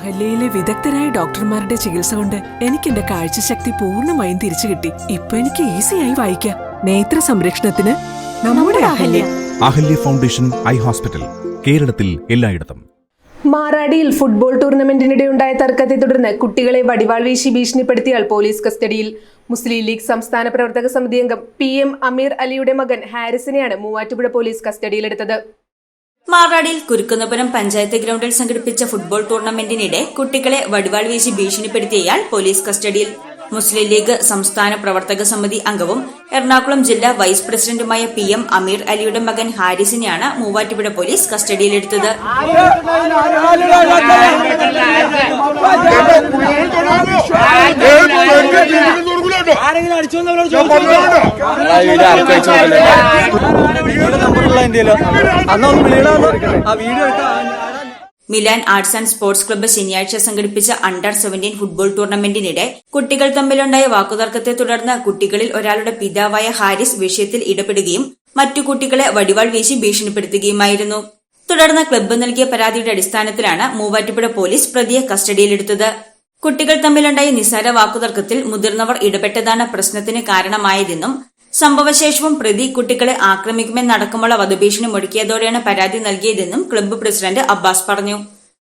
അഹല്യയിലെ വിദഗ്ധരായ ഡോക്ടർമാരുടെ ചികിത്സ കൊണ്ട് എനിക്ക് എന്റെ കാഴ്ചശക്തി പൂർണമായും തിരിച്ചു കിട്ടി. ഇപ്പൊ എനിക്ക് ഈസിയായി വായിക്കാം. നേത്ര സംരക്ഷണത്തിന് നമ്മുടെ Ahalya. Ahalya. Foundation eye hospital കേരളത്തിൽ എല്ലായിടത്തും. മാറാടിയിൽ ഫുട്ബോൾ ടൂർണമെന്റിനിടെ ഉണ്ടായ തർക്കത്തെ തുടർന്ന് കുട്ടികളെ വടിവാൾ വീശി ഭീഷണിപ്പെടുത്തിയാൽ പോലീസ് കസ്റ്റഡിയിൽ. മുസ്ലിം ലീഗ് സംസ്ഥാന പ്രവർത്തക സമിതി അംഗം പി എം അമീർ അലിയുടെ മകൻ ഹാരിസിനെയാണ് മൂവാറ്റുപുഴ പോലീസ് കസ്റ്റഡിയിലെടുത്തത്. മാറാടിയിൽ കുരുക്കുന്നപുരം പഞ്ചായത്ത് ഗ്രൗണ്ടിൽ സംഘടിപ്പിച്ച ഫുട്ബോൾ ടൂർണമെന്റിനിടെ കുട്ടികളെ വടിവാൾ വീശി ഭീഷണിപ്പെടുത്തിയയാൾ പോലീസ് കസ്റ്റഡിയിൽ. മുസ്ലിം ലീഗ് സംസ്ഥാന പ്രവർത്തക സമിതി അംഗവും എറണാകുളം ജില്ലാ വൈസ് പ്രസിഡന്റുമായ പി എം അമീർ അലിയുടെ മകൻ ഹാരിസിനെയാണ് മൂവാറ്റുപുഴ പോലീസ് കസ്റ്റഡിയിലെടുത്തത്. ആരെങ്കിലും അടിച്ചോന്നവരോട് Milan arts and sports club ശനിയാഴ്ച സംഘടിപ്പിച്ച അണ്ടർ സെവന്റീൻ ഫുട്ബോൾ ടൂർണമെന്റിനിടെ കുട്ടികൾ തമ്മിലുണ്ടായ വാക്കുതർക്കത്തെ തുടർന്ന് കുട്ടികളിൽ ഒരാളുടെ പിതാവായ ഹാരിസ് വിഷയത്തിൽ ഇടപെടുകയും മറ്റു കുട്ടികളെ വടിവാൾ വീശി ഭീഷണിപ്പെടുത്തുകയുമായിരുന്നു. തുടർന്ന് ക്ലബ്ബ് നൽകിയ പരാതിയുടെ അടിസ്ഥാനത്തിലാണ് മൂവാറ്റുപുഴ പോലീസ് പ്രതിയെ കസ്റ്റഡിയിലെടുത്തത്. കുട്ടികൾ തമ്മിലുണ്ടായ നിസാര വാക്കുതർക്കത്തിൽ മുതിർന്നവർ ഇടപെട്ടതാണ് പ്രശ്നത്തിന് കാരണമായതെന്നും സംഭവശേഷവും പ്രതി കുട്ടികളെ ആക്രമിക്കുമെന്നടക്കമുള്ള വധഭീഷണി മുടക്കിയതോടെയാണ് പരാതി നൽകിയതെന്നും ക്ലബ്ബ് പ്രസിഡന്റ് അബ്ബാസ് പറഞ്ഞു.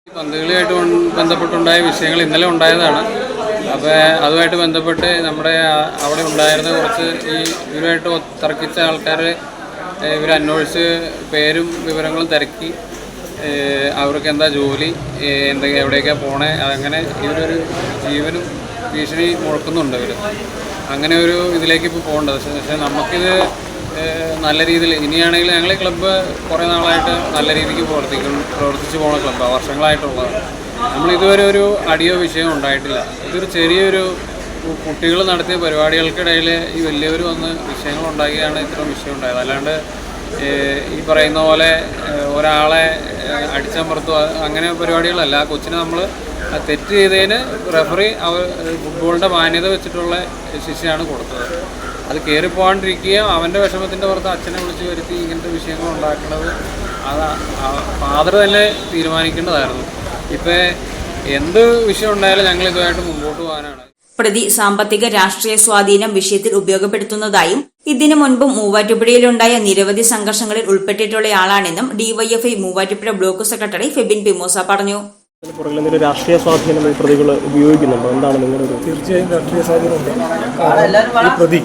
പന്തുകളിയായിട്ട് ബന്ധപ്പെട്ടുണ്ടായ വിഷയങ്ങൾ ഇന്നലെ ഉണ്ടായതാണ്. അപ്പോൾ അതുമായിട്ട് ബന്ധപ്പെട്ട് നമ്മുടെ അവിടെ ഉണ്ടായിരുന്ന കുറച്ച് ഈ ഇവരുമായിട്ട് തർക്കിച്ച ആൾക്കാർ ഇവർ അന്വേഷിച്ച് പേരും വിവരങ്ങളും തിരക്കി. അവർക്ക് എന്താ ജോലി എന്താ എവിടേക്കാണ് പോണേ അങ്ങനെ ഇവരൊരു ജീവനും ഭീഷണി മുഴക്കുന്നുണ്ട് ഇവർ അങ്ങനെ ഒരു ഇതിലേക്ക് ഇപ്പോൾ പോകേണ്ടത് പക്ഷേ പക്ഷേ നമുക്കിത് നല്ല രീതിയിൽ ഇനിയാണെങ്കിൽ ഞങ്ങൾ ക്ലബ്ബ് കുറേ നാളായിട്ട് നല്ല രീതിക്ക് പ്രവർത്തിക്കും പ്രവർത്തിച്ചു പോകുന്ന ക്ലബ്ബാണ് വർഷങ്ങളായിട്ടുള്ളത് നമ്മൾ ഇതുവരെ ഒരു അടിയോ വിഷയം ഉണ്ടായിട്ടില്ല. ഇതൊരു ചെറിയൊരു കുട്ടികൾ നടത്തിയ പരിപാടികൾക്കിടയിൽ ഈ വലിയവർ വന്ന് വിഷയങ്ങൾ ഉണ്ടാക്കിയാണ് ഇത്തരം വിഷയം ഉണ്ടായത്. അല്ലാണ്ട് ഈ പറയുന്ന പോലെ ഒരാളെ അടിച്ചമർത്തുക അങ്ങനെ പരിപാടികളല്ല. ആ കൊച്ചിനെ നമ്മൾ തെറ്റ് ചെയ്തതിന് റെഫറി അവർ ഫുട്ബോളിന്റെ മാന്യത വെച്ചിട്ടുള്ള ശിക്ഷയാണ് കൊടുത്തത്. അത് കയറിപ്പോകാണ്ടിരിക്കുക അവന്റെ വിഷമത്തിന്റെ പുറത്ത് അച്ഛനെ വിളിച്ച് വരുത്തി ഇങ്ങനത്തെ വിഷയങ്ങൾ ഉണ്ടാക്കുന്നത് അത് ഫാദർ തന്നെ തീരുമാനിക്കേണ്ടതായിരുന്നു. ഇപ്പം എന്ത് വിഷയം ഉണ്ടായാലും ഞങ്ങൾ ഇതുമായിട്ട് മുമ്പോട്ട് പോകാനാണ്. പ്രതി സാമ്പത്തിക രാഷ്ട്രീയ സ്വാധീനം വിഷയത്തിൽ ഉപയോഗപ്പെടുത്തുന്നതായും ഇതിനു മുൻപും മൂവാറ്റുപുഴയിലുണ്ടായ നിരവധി സംഘർഷങ്ങളിൽ ഉൾപ്പെട്ടിട്ടുള്ളയാളാണെന്നും DYFI Muvattupuzha block secretary Febin പിമോസ പറഞ്ഞു. രാഷ്ട്രീയ സ്വാധീനം ഈ പ്രതികൾ ഉപയോഗിക്കുന്നുണ്ടോ? എന്താണ് നിങ്ങളുടെ ഒരു തീർച്ചയായും രാഷ്ട്രീയ സ്വാധീനമുണ്ട് ഈ പ്രതി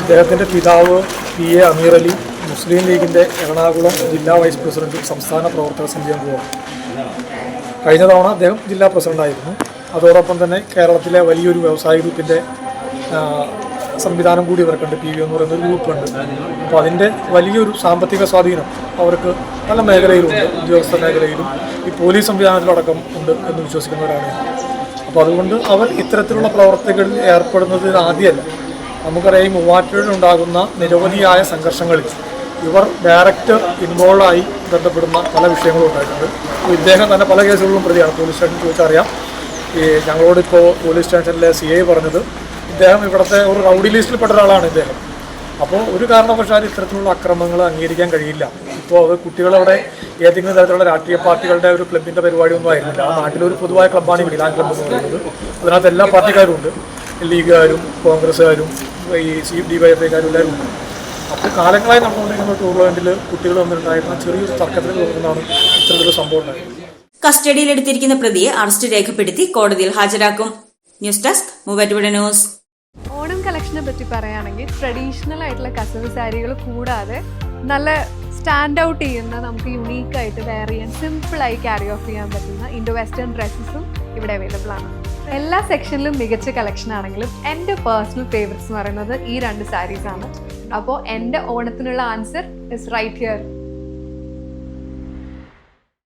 ഇദ്ദേഹത്തിന്റെ പിതാവ് പി എ അമീർ അലി മുസ്ലിം ലീഗിന്റെ എറണാകുളം ജില്ലാ വൈസ് പ്രസിഡന്റും സംസ്ഥാന പ്രവർത്തക സമിതി അംഗവുമാണ്. കഴിഞ്ഞ തവണ അദ്ദേഹം ജില്ലാ പ്രസിഡന്റായിരുന്നു. അതോടൊപ്പം തന്നെ കേരളത്തിലെ വലിയൊരു വ്യവസായ ഗ്രൂപ്പിന്റെ സംവിധാനം കൂടി ഇവർക്കുണ്ട് പി വി എന്ന് പറയുന്ന ഒരു ഗ്രൂപ്പുണ്ട്. അപ്പോൾ അതിന്റെ വലിയൊരു സാമ്പത്തിക സ്വാധീനം അവർക്ക് പല മേഖലയിലുണ്ട്. ഉദ്യോഗസ്ഥ മേഖലയിലും ഈ പോലീസ് സംവിധാനത്തിലടക്കം ഉണ്ട് എന്ന് വിശ്വസിക്കുന്നവരാണ്. അപ്പോൾ അതുകൊണ്ട് അവർ ഇത്തരത്തിലുള്ള പ്രവർത്തികളിൽ ഏർപ്പെടുന്നത് ആദ്യമല്ല. നമുക്കറിയാം ഈ മൂവാറ്റുപുഴയിൽ ഉണ്ടാകുന്ന നിരവധിയായ സംഘർഷങ്ങളിൽ ഇവർ ഡയറക്റ്റ് ഇൻവോൾവായി ബന്ധപ്പെടുന്ന പല വിഷയങ്ങളും ഉണ്ടായിട്ടുണ്ട്. അപ്പോൾ ഇദ്ദേഹം തന്നെ പല കേസുകളിലും പ്രതിയാണ്. പോലീസ് സ്റ്റേഷനിൽ ചോദിച്ചറിയാം. ഈ ഞങ്ങളോടിപ്പോൾ പോലീസ് സ്റ്റേഷനിലെ സി ഐ പറഞ്ഞത് ഇദ്ദേഹം ഇവിടുത്തെ ഒരു റൗഡി ലിസ്റ്റിൽപ്പെട്ട ഒരാളാണ് ഇദ്ദേഹം. അപ്പോൾ ഒരു കാരണവശാലും ഇത്തരത്തിലുള്ള അക്രമങ്ങൾ അംഗീകരിക്കാൻ കഴിയില്ല. ഇപ്പോൾ അത് കുട്ടികളവിടെ ഏതെങ്കിലും തരത്തിലുള്ള രാഷ്ട്രീയ പാർട്ടികളുടെ ഒരു ക്ലബിന്റെ പരിപാടിയൊന്നും ആയിരുന്നില്ല. ആ നാട്ടിലൊരു പൊതുവായ ക്ലബ്ബാണ് ഈ മിലാൻ ക്ലബ്ബ് എന്ന് പറയുന്നത്. അതിനകത്ത് എല്ലാ പാർട്ടിക്കാരും ഉണ്ട്. ലീഗുകാരും കോൺഗ്രസ്സുകാരും ഈ സി ഡി വൈ എഫ് ഐക്കാരും എല്ലാവരും ഉണ്ട്. അപ്പോൾ കാലങ്ങളായി നടന്നുകൊണ്ടിരിക്കുന്ന ടൂർണമെന്റിൽ കുട്ടികൾ വന്നിട്ടുണ്ടായിരുന്ന ചെറിയൊരു തർക്കത്തിൽ തുടർന്നാണ് ഇത്തരത്തിലൊരു സംഭവം ഉണ്ടായത്. കസ്റ്റഡിയിലെടുത്തിരിക്കുന്ന പ്രതിയെ അറസ്റ്റ് രേഖപ്പെടുത്തി കോടതിയിൽ ഹാജരാക്കും. News desk Muvattupuzha news. Onam കളക്ഷനെ പറ്റി പറയുകയാണെങ്കിൽ ട്രഡീഷണൽ ആയിട്ടുള്ള കസവ് സാരികൾ കൂടാതെ നല്ല സ്റ്റാൻഡ് ഔട്ട് ചെയ്യുന്ന നമുക്ക് യുണീക്ക് ആയിട്ട് വെയർ ചെയ്യാൻ സിമ്പിളായി ക്യാരി ഓഫ് ചെയ്യാൻ പറ്റുന്ന ഇൻഡോ വെസ്റ്റേൺ ഡ്രസ്സസും ഇവിടെ അവൈലബിൾ ആണ്. എല്ലാ സെക്ഷനിലും മികച്ച കളക്ഷൻ ആണെങ്കിലും എന്റെ പേഴ്സണൽ ഫേവറേറ്റ്സ് എന്ന് പറയുന്നത് ഈ രണ്ട് സാരീസ് ആണ്. അപ്പോൾ എന്റെ ഓണത്തിനുള്ള ആൻസർ ഇസ് റൈറ്റ് ഹിയർ